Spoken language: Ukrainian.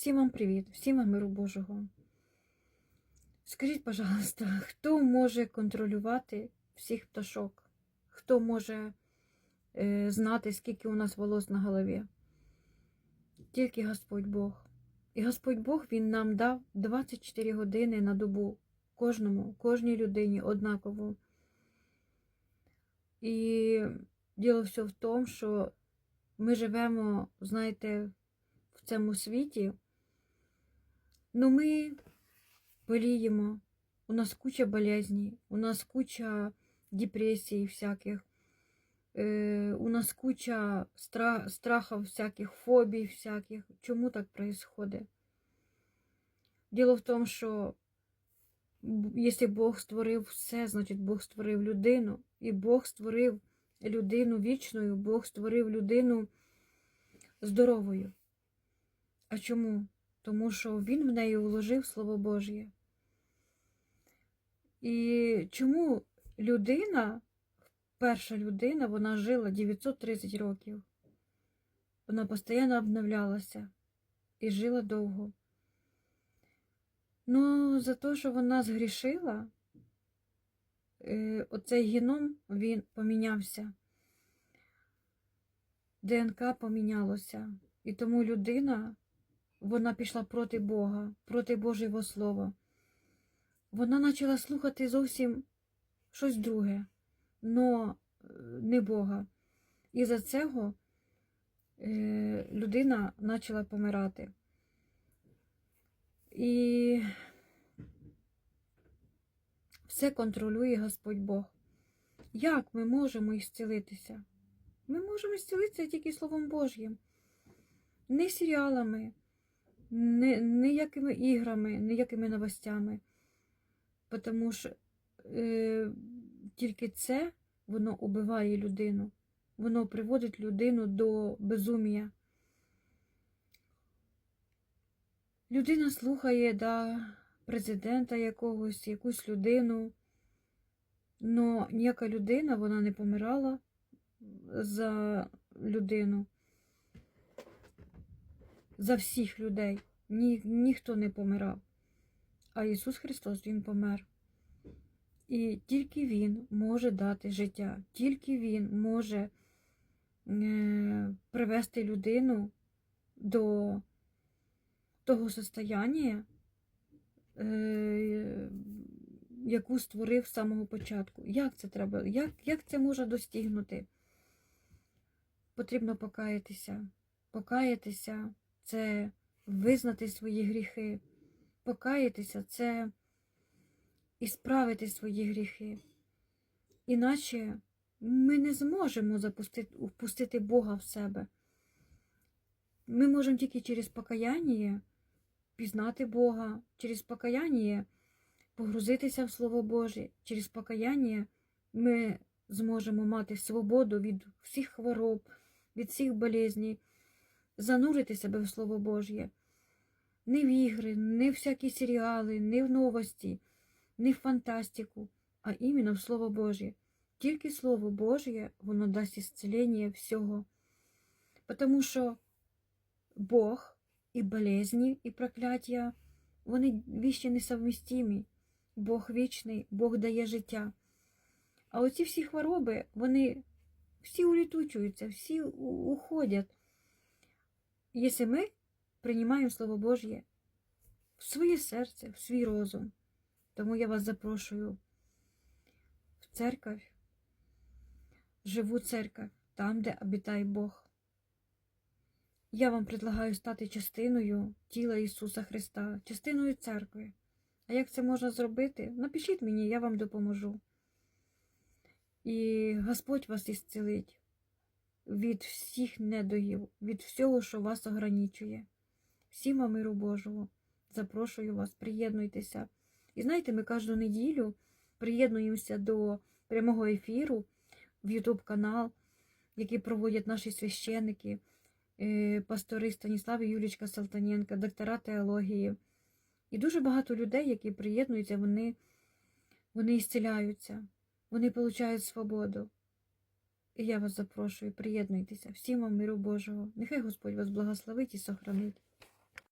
Всім вам привіт, всім вам миру Божого. Скажіть, пожалуйста, хто може контролювати всіх пташок? Хто може е, знати, скільки у нас волос на голові? Тільки Господь Бог. І Господь Бог Він нам дав 24 години на добу. Кожному, кожній людині однаково. І діло все в тому, що ми живемо, знаєте, в цьому світі, ну ми боліємо, у нас куча болезней, у нас куча депресій всяких, е, у нас куча стра- страхов всяких, фобій всяких. Чому так происходит? Діло в тому, що якщо Бог створив все, значить Бог створив людину, і Бог створив людину вічною, Бог створив людину здоровою. А чому? Тому що він в неї вложив Слово Божє. І чому людина, перша людина, вона жила 930 років. Вона постійно обновлялася і жила довго. Ну, за те, що вона згрішила, е, оцей геном він помінявся. ДНК помінялося. І тому людина, вона пішла проти Бога, проти Божого Слова. Вона почала слухати зовсім щось друге, но е, не Бога. І за цього е, людина почала помирати. І все контролює Господь Бог. Як ми можемо ісцілитися? Ми можемо зцілитися тільки Словом Божнім, не серіалами, ніякими іграми, ніякими новостями. Тому що е, тільки це воно убиває людину, воно приводить людину до безумія. Людина слухає да, президента якогось, якусь людину, але ніяка людина вона не помирала за людину, за всіх людей. Ні, ніхто не помирав. А Ісус Христос Він помер. І тільки Він може дати життя, тільки Він може е, привести людину до того состояння, е, яку створив з самого початку. Як це треба? Як, як це може достигнути? потрібно покаятися. Покаятися це визнати свої гріхи. Покаятися це ісправити свої гріхи. Іначе ми не зможемо запустити, впустити Бога в себе. Ми можемо тільки через покаяння пізнати Бога, через покаяння погрузитися в Слово Боже, через покаяння ми зможемо мати свободу від всіх хвороб, від всіх болезней, занурити себе в Слово Божє. Не в ігри, не в всякі серіали, не в новості, не в фантастику, а іменно в Слово Божє. Тільки Слово Божє, воно дасть ісцелення всього. Тому що Бог і болезні, і прокляття, вони віщі несовмістимі. Бог вічний, Бог дає життя. А оці всі хвороби, вони всі улітучуються, всі уходять. Якщо ми приймаємо Слово Божє в своє серце, в свій розум, тому я вас запрошую в церковь, живу церковь, там, де обітає Бог. Я вам предлагаю стати частиною тіла Ісуса Христа, частиною церкви. А як це можна зробити? Напишіть мені, я вам допоможу. І Господь вас ісцелить від всіх недогів, від всього, що вас ограничує. Всім вам миру Божого. Запрошую вас, приєднуйтеся. І знаєте, ми кожну неділю приєднуємося до прямого ефіру в YouTube канал, який проводять наші священники, е, пастори Станіслав і Юлічка Салтаненка, доктора теології. І дуже багато людей, які приєднуються, вони, вони ісціляються, вони получають свободу. І я вас запрошую, приєднуйтеся. Всім вам миру Божого. Нехай Господь вас благословить і сохранить.